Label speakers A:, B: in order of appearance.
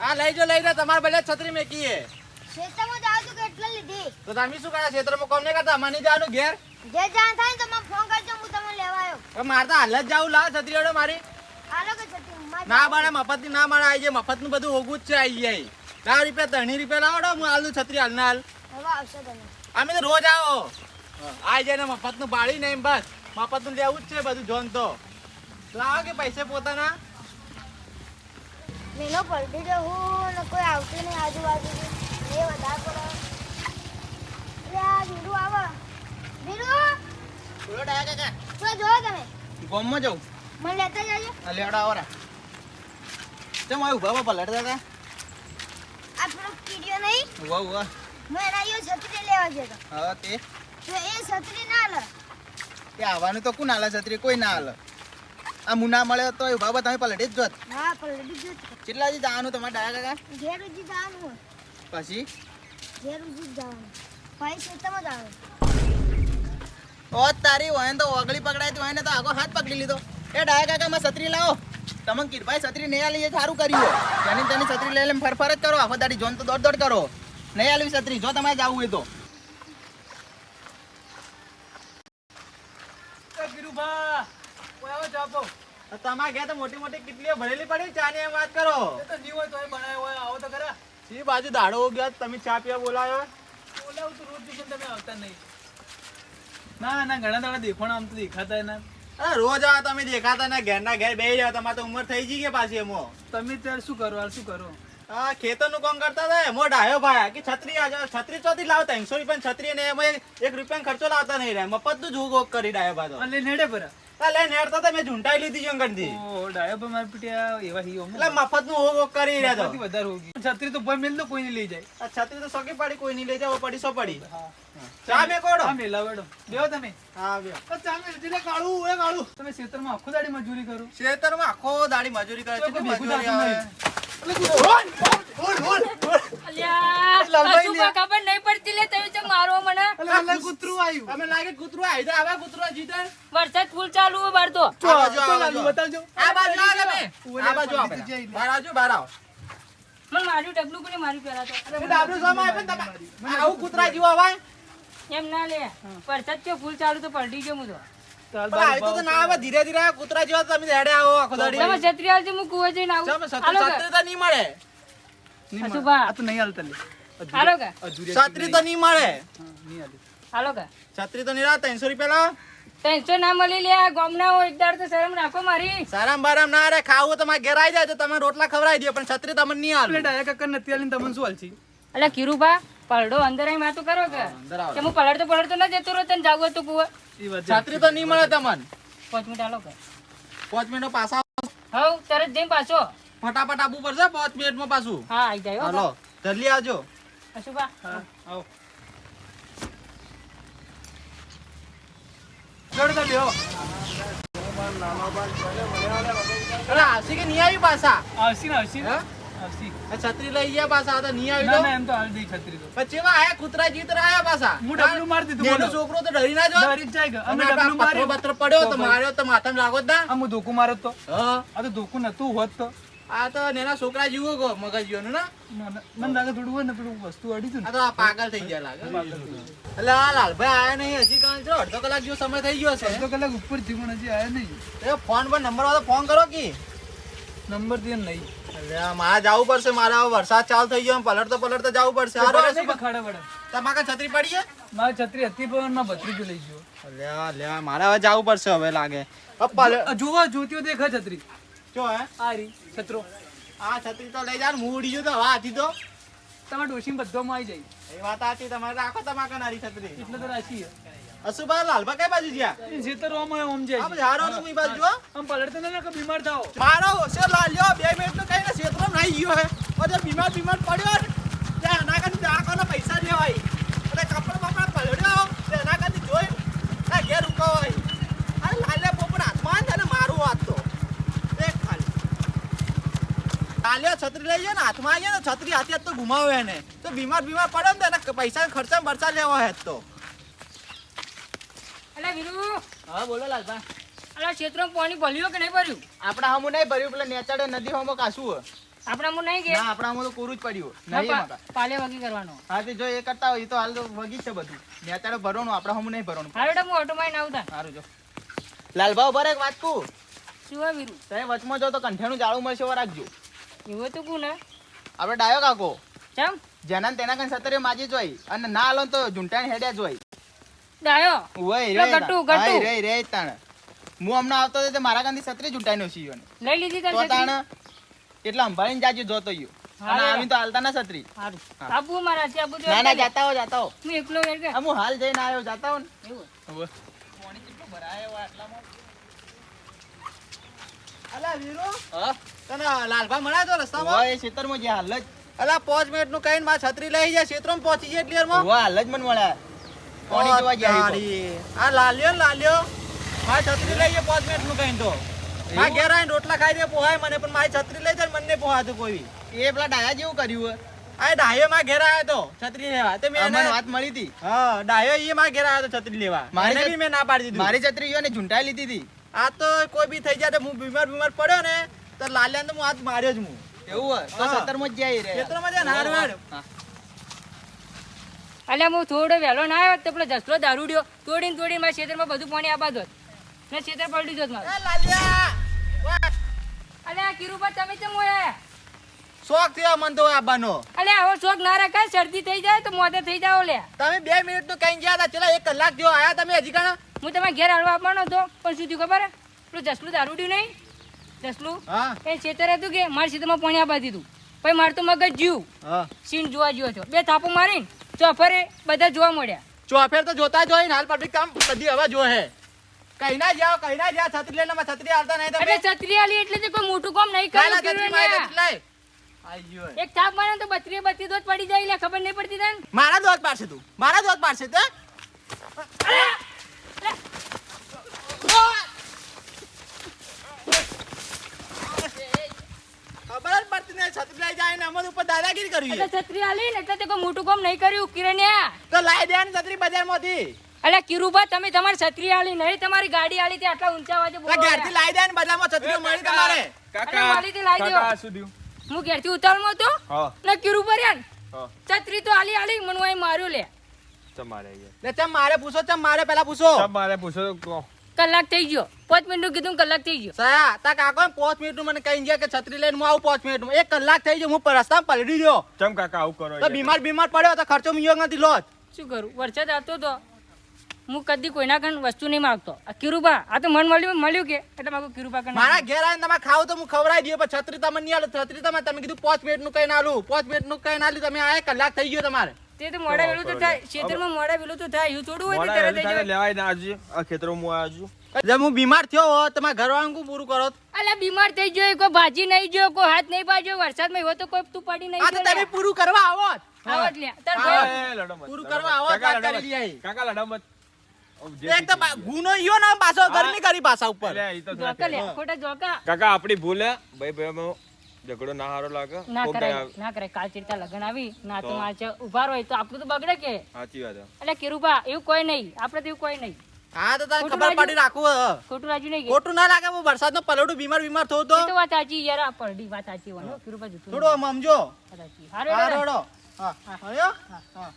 A: હા લઈ જો લઈ જા તમારે ભલે છત્રી મેકીએ.
B: ક્ષેત્રમાં જાવ છું કેટલા લીધી?
A: તો તમે શું કરા ક્ષેત્રમાં કોમ નહીં કરતા? મને જવાનું ઘેર?
B: જે જાણ થાય તો મને ફોન કરજો હું તમને લેવા આવ્યો
A: મારે તો હાલ જ જાવ લા છત્રી ઓડો મારી.
B: હાલો કે છત્રી
A: ના ના મફતની ના મળે આવી જાય મફતનું બધું ઓગું જ છે આવી જાય ના રૂપિયા ત્રણી રૂપિયા લાવડો હું હાલ છત્રી હાલ ના હાલ.
B: હવે આવશે તમે.
A: અમે તો રોજ આવો. આવી જાય ને મફતનું પાડી નહીં બસ. મફતનું લેવું જ છે બધું જોન તો. લાવો કે પૈસે પોતાના?
B: મેનો પલટી જો હું ને કોઈ આવતું નહીં આજુબાજુ. એ વધારે પડે. આ વીરુ આવો. વીરુ
A: બોલો ડાયા કાકા
B: તો જોવો તમે.
A: ગોમમાં જાઉં.
B: મને લેતા જાજો.
A: આ આવ્યું બાબા પલટતા હતા?
B: આ પેલો કીડીઓ નહીં.
A: વાહ વાહ
B: લેવા
A: હા તે.
B: છત્રી ના લે
A: તે આવવાનું તો કોણ આલે છત્રી? કોઈ ના આલે આ મુના મળે તો એ બાબા તમે પલટી જ જોત.
B: હા પલટી જો
A: કેટલા જી જવાનું તમારે ડાયા કાકા?
B: ઘેર ઉજી જવાનું
A: પછી?
B: ઘેર ઉજી જવાનું. ભાઈ ખેતરમાં જ આવે.
A: ઓ તારી હોય તો ઓગળી પકડાય હોય ને તો આગો હાથ પકડી લીધો. એ ડાયા કાકા માં છત્રી લાવો. તમે કીરભાઈ છત્રી નહીં આલી એ સારું કર્યું તેની તેની છત્રી લઈ લઈને ફરફર જ કરો. આખો દાડી જોન તો દોડ દોડ કરો. નહીં આલવી છત્રી. જો તમારે જવું હોય તો. તમારા ઘેર તો મોટી મોટી કેટલીઓ ભરેલી પડી ચા ની એમ વાત કરો. સી બાજુ દાડો ગયો તમે ચા પીવા બોલાયો?
C: ના ના ઘણા દાડા દેખોણા આમ તો દેખાતા એના
A: અરે રોજ આવા તમે દેખાતા ને ઘેર ના ઘેર બેસી જાવ તમારે તો ઉંમર થઈ ગઈ કે પાછી એમાં?
C: તમે ત્યારે શું કરો હાલ શું કરો?
A: આ ખેતરનું કામ કરતા હતા? એમાં ડાયો ભાઈ. કે છત્રી છત્રી ચોથી લાવતા. ત્રણસો રૂપિયા છત્રી ને એમાં એક- રૂપિયા ખર્ચો લાવતા નહીં રહ્યા. મફતનું જોગ કરી ડાયો ભાઈ
C: પરા.
A: તો લે નેડતા તો મેં ઝૂંટાઈ લીધી છે
C: ઓ ડાયો પર માર પીટ્યા એવા હી
A: એટલે મફતનું હોગ કરી રહ્યા તો.
C: વધારે હોગી છત્રી તો ભાઈ મેલ તો કોઈ નહીં લઈ જાય.
A: આ છત્રી તો સોકી પડી કોઈ નહીં લઈ જાવ પડી સો પડી. ચા મેં કોડો
C: હા મેલા વેડો. બેહો તમે.
A: હા આવ્યો
C: તો ચાલ એટલે કાળું એ કાળું. તમે ખેતરમાં આખો દાડી મજૂરી કરો.
A: ખેતરમાં આખો દાડી મજૂરી કરે છે.
C: ભેગું
A: મજૂરી આવે?
D: વરસાદ ફૂલ ચાલુ બાર તો.
C: ચો,
A: આ બાજુ, આ
C: ચો,
A: બાજુ.
C: લાલુ, બતાવજો.
A: આ બાજુ આવો તમે.
C: ઓલે
A: આ બાજુ આવો
C: પડી
A: પેલા.
C: જઈ લે.
A: બહાર આવજો બહાર આવો.
D: મને માર્યું ડબલું કોને માર્યું પેલા તો?
A: હું ડાબલું સામે તમે. આવું કૂતરા જેવું
D: એમ ના લે. વરસાદ કે ફૂલ ચાલુ તો પલટી ગયો હું તો.
A: તો ના આવે ધીરે ધીરે કૂતરા જેવા તમે હેડે આવો આખો દાડી.
D: તમે છત્રી આવજો હું કુવો જઈને આવું.
A: છત્રી છત્રી તો નહીં મળે.
C: નહીં
D: હસુ
C: મળે.
D: બા.
C: આ તો નહીં હાલતા લે.
D: હાલો કા
A: છત્રી તો નહીં. મળે.
C: નહીં હાલે.
D: હાલો કા
A: છત્રી તો નહીં લાવ ત્રણસો રૂપિયા લાવ.
D: ત્રણસો ના મળી લે આ ગામના હોય તો શરમ રાખો મારી.
A: સારામ બારામ ના રે ખાવું તમારે ઘેર આવી જાય તો તમે રોટલા ખવડાવી દે પણ છત્રી તમને નહીં
C: હાલ.
A: આવે
C: ડાયા કાકા નથી હાલીને તમને શું હાલશે?
D: અલ્યા કિરુભા પલડો અંદર આઈ વાતો કરો કે? કે હું પલડતો પલડતો ના જતો રહ્યો તને જાવું હતું કુવા?
A: છત્રી તો નહીં મળે તમને.
D: પાંચ મિનિટ હાલો કે.
A: પાંચ મિનિટ પાછા
D: હવ તરત જઈને પાછો.
A: ફટાફટ આબુ પડશે પાંચ મિનિટમાં પાછું.
D: હા આવી જાય
A: હાલો જલ્દી આવજો.
C: અશુભા આવો. જોડે તો લ્યો
A: અરે આવશે કે નહીં આવી પાછા?
C: આવશે ને આવશે ને? આવશે.
A: આ છત્રી લઈ ગયા પાછા તો નહીં આવી
C: ના એમ તો હાલ દઈ છત્રી તો.
A: પછી એવા આયા? કૂતરા જીતર આયા પાછા.
C: હું ડબલું મારી દીધું
A: નેનો છોકરો તો ડરી ના જો
C: ડરી જાય કે. અમે ડબલું
A: પથરો
C: માર્યું.
A: પડ્યો તો
C: તો
A: માર્યો તો માથામાં લાગો જ ના.
C: હું ધોકું મારત તો.
A: હા.
C: આ તો ધોકું નતું હોત તો.
A: આ તો નેના છોકરા જીવો મગજ જેવું ના?
C: ના, ના, મને લાગે થોડું હોય ને પેલું વસ્તુ અડી
A: આ તો આ પાગલ થઈ ગયા લાગે. એટલે આ લાલભાઈ આયા નહીં હજી કારણ છે અડધો કલાક જેવો સમય થઈ ગયો છે.
C: અડધો કલાક ઉપર પણ હજી આયા નહીં.
A: એ ફોન પર નંબર વાળો ફોન કરો કે.
C: નંબર દે નહીં
A: મારે જવું પડશે મારે વરસાદ ચાલુ થઈ ગયો પલટતો પલટતો જવું પડશે. હારો
C: બરાબર નહીં
A: તમારે છત્રી પડી
C: મારી છત્રી હતી પણ મારા ભત્રીજો લઈ ગયો.
A: લે લે મારે હવે જવું પડશે હવે લાગે.
C: જોવા જોતી દેખા છત્રી.
A: જો હે.
C: આ રી છત્રો.
A: આ છત્રી તો લઈ જા ને હું ઉડી ગયો તો હવે હાથી તો.
C: તમારા ડોશી બધામાં આવી જાય.
A: એ વાત સાચી તમારે રાખો તમારે નારી છત્રી.
C: એટલે તો રાશી
A: અશુભા લાલભા કઈ બાજુ ગયા?
C: એ રોમ હોય ઓમ જાય
A: બધું હારો નું ઈ બાજુ જો
C: આમ પલટતો ના કે બીમાર થાઓ.
A: મારો હોશિયાર લાલ્યો બે મિનિટ તો કઈ ક્ષેત્રો નાઈ ગયો હે. ઓજે બીમાર બીમાર પડ્યો ને ત્યાં એના કાંઈ દાખલો પૈસા હોય અને કપડા બપડા પલડ્યો તે એના કાંઈ જોઈ ના ઘેર ઉકવાય અરે લાલ્યા પોપડ હાથમાં છે ને મારું વાત તો. દેખ ખાલી. લાલ્યો છત્રી લઈ જાય ને હાથમાં આવી જાય ને છત્રી હાથે હાથ તો ગુમાવે એને. તો બીમાર બીમાર પડે ને તો પૈસા ખર્ચા બરચા લેવા હે તો.
D: અલા વીરુ
A: હા બોલો લાલભા.
D: અલા ક્ષેત્રમાં પાણી ભર્યું કે નહીં ભર્યું?
A: આપણા હમું નહીં ભર્યું પેલા નેચાડે નદી હમો કાશું આપણા
D: આપણામાં નહીં ગયા
A: ના આપણા હમું તો કોરું જ પડ્યું નહીં
D: પાલે વગી કરવાનો.
A: હા તે જો એ કરતા હોય તો હાલ તો વગી છે બધું. નેચાડે ભરવાનું આપણા હમું નહીં ભરવાનું.
D: હારે હું ઓટો માં આવતા
A: સારું જો. લાલભા ઊભા એક વાત કહું
D: શું હોય વીરુ?
A: તમે વચમાં જો તો કંઠેનું જાળું મળશે એવા રાખજો.
D: એવું તો કું ને?
A: આપણે ડાયો કાકો.
D: ચમ?
A: જેના તેના કઈ સતરે માજી જોઈ. અને ના હાલો તો ઝૂંટાણ હેડ્યા જોઈ.
D: ડાયો
A: ઓય રે
D: ગટુ
A: ગટુ રે રે તાણ. હું હમણાં આવતો તે મારા ગાંધી સતરી ઝૂંટાઈનો સીયો ને.
D: લઈ લીધી તાર
A: તાણ એટલા એટલે જાજો જોતો યો અને આવી તો હાલતા ના સત્રી
D: સારું આબુ મારા છે આબુ
A: ના ના જાતા હો જાતા હો.
D: હું એકલો વેર કે
A: હું હાલ જઈને આવ્યો જાતા હો ને.
D: એવું?
A: હવે. પાણી કેટલું ભરાયો આટલામાં અલા વીરો.
C: હા?
A: તને લાલભા મળ્યા તો રસ્તામાં?
C: ઓય ખેતરમાં જે હાલ જ.
A: અલા પાંચ મિનિટનું કઈ માં છત્રી લઈ જાય ક્ષેત્રમાં પહોંચી જાય
C: ક્લિયરમાં? હાલ જ મને મળ્યા. પાણી જોવા ગયા
A: આ લાલ્યો લાલ્યો. મારી છત્રી લઈ જાય પાંચ મિનિટનું કઈ તો આ ઘેર આવીને રોટલા ખાઈ દે પોહાય મને પણ મારી છત્રી લઈ જાય મને પોહાતું કોઈ
C: એ પેલા ડાયા જેવું કર્યું
A: આ ડાયો માં ઘેર આવ્યો તો છત્રી લેવા. તે મેં
C: અમને વાત મળી હતી.
A: હા ડાયો ઈ માં ઘેર આવ્યો તો છત્રી લેવા.
C: મારે
A: બી મેં ના પાડી દીધી.
C: મારી છત્રી ગયો ને ઝૂંટાઈ લીધી હતી.
A: આ તો કોઈ બી થઈ જાય તો હું બીમાર બીમાર પડ્યો ને તો લાલ્યાને તો હું હાથ માર્યો જ હું.
C: એવું તો
A: હા.
C: સત્તરમાં જ જાય રે
A: જાય.
D: અલ્યા હું થોડો વહેલો ના આવ્યો તો પેલો જસલો દારૂડ્યો તોડીને તોડીને મારા ખેતરમાં બધું પાણી આબા દોત ને ખેતર પલટી જોત મારું. અલ્યા કિરુબા તમે ચમ હોય?
A: શોખ થયો મન તો આવવાનો
D: અલ્યા આવો શોખ ના રાખાય શરદી થઈ જાય તો મોતે થઈ જાવ લે.
A: તમે બે મિનિટ તો કઈ ગયા હતા ચલા એક કલાક જેવો આયા તમે હજી કણા
D: હું તમારા ઘેર હાલવા આપવાનો હતો પણ શું થયું ખબર? પેલું જસલું દારૂડ્યું નહીં? જસલું? એ ખેતર હતું કે મારા ખેતરમાં પાણી આપવા દીધું પછી મારે તો મગજ જીવ સીન જોવા જીવો છો બે થાપો મારીને ચોફરે બધા જોવા મળ્યા.
A: ચોફેર તો જોતા જ હોય ને હાલ પબ્લિક કામ બધી હવા જો હે. કઈ ના જાઓ કઈ ના જાઓ છત્રી લઈને માં છત્રી હાલતા નહીં તમે.
D: એટલે છત્રી આલી એટલે જે કોઈ મોટું કામ નહીં કર્યું
A: છત્રી ગયો. હે.
D: એક થાપ મારે તો બત્રી બત્રી દોત પડી જાય એટલે ખબર નહીં પડતી તને?
A: મારા દોત પાડશે તું. મારા દોત પાડશે તે ખબર જ પડતી નહીં છત્રી લઈ જાય ને અમારી ઉપર દાદાગીરી કરવી
D: એટલે છત્રી આલી ને એટલે તે કોઈ મોટું કામ નહીં કર્યું કિરણ્યા
A: તો લાઈ દે ને છત્રી બજારમાંથી.
D: અલ્યા કિરુબા તમે તમારી છત્રી આલી નહીં તમારી ગાડી આલી તે આટલા ઊંચા અવાજે બોલો
A: ઘેરથી લાઈ દે ને બજારમાં છત્રી મળી તમારે.
C: શું
D: હું ઘેરથી ઉતાવળમાં તો
C: હા.
D: ને કિરુબા રહ્યા છત્રી તો આલી આલી મને માર્યો લે.
C: તમારે
A: લે મારે પૂછો ચમ મારે પેલા પૂછો.
C: મારે પૂછો
D: કલાક થઈ ગયો. પાંચ મિનિટનું કીધું કલાક થઈ ગયો.
A: સયા તા કાકો પાંચ મિનિટનું મને કહી ગયા કે છત્રી લઈને હું આવું પાંચ મિનિટ એક કલાક થઈ ગયો હું રસ્તા પલડી ગયો
C: ચમ કાકા આવું કરો
A: તો બીમાર બીમાર પડ્યો તો ખર્ચો મિયો નથી લો જ.
D: શું કરું? વરસાદ આવતો તો હું કદી કોઈના કણ વસ્તુ નહીં માગતો. આ કિરુબા આ તો મન મળ્યું મળ્યું કે? એટલે માગું કિરુબા કણ
A: મારા ઘેર. આવીને તમે ખાવ તો હું ખવડાવી દઈએ પણ છત્રી તમે નહીં આલો છત્રી તમે તમે કીધું પાંચ મિનિટનું કઈ ના આલું પાંચ મિનિટનું કઈ ના લીધું તમે આ એક કલાક થઈ ગયો તમારે.
D: તે તો મોડા વેલું તો થાય. ક્ષેત્રમાં મોડા વેલું તો થાય. એવું થોડું હોય તરત જ
C: લેવાય ના આજુ આ ખેતરો હું આજુ
A: જેમ હું બીમાર થયો હો તમારા ઘરવાળાનું પૂરું કરો?
D: અલ્યા બીમાર થઈ ગયો કોઈ ભાજી નહીં જો કોઈ હાથ નહીં બાજ્યો વરસાદમાં હોય તો કોઈ તું પડી નહીં
A: આ તો તમે પૂરું કરવા આવો
D: આવો જ તાર
A: પૂરું કરવા આવો વાત કરી લઈએ.
C: કાકા લડા મત.
A: એક તો બા- ગુનો ઈયો ના પાછો ગરમી કરી પાછા ઉપર.
C: કાકા આપડી ભૂલ ભાઈ ભાઈ ઝઘડો ના હારો લાગે
D: ના કરાય ના કરાય કાલ ચિરતા લગન આવી ના તો? આજે ઊભા હોય તો આપણું તો બગડે કે.
C: સાચી વાત
D: એટલે કિરુબા એવું કોઈ નહીં આપણે તો એવું કોઈ નહીં.
A: હા તો તને ખબર પડી રાખવું
D: ખોટું રાજુ નહીં
A: ખોટું ના લાગે વરસાદનો પલડું બીમાર બીમાર થયો તો.
D: વાત સાચી યાર આ પલડી વાત સાચી હોય કિરુબા જતું
A: થોડો સમજો હા રોડો. હા. હા. હા હા.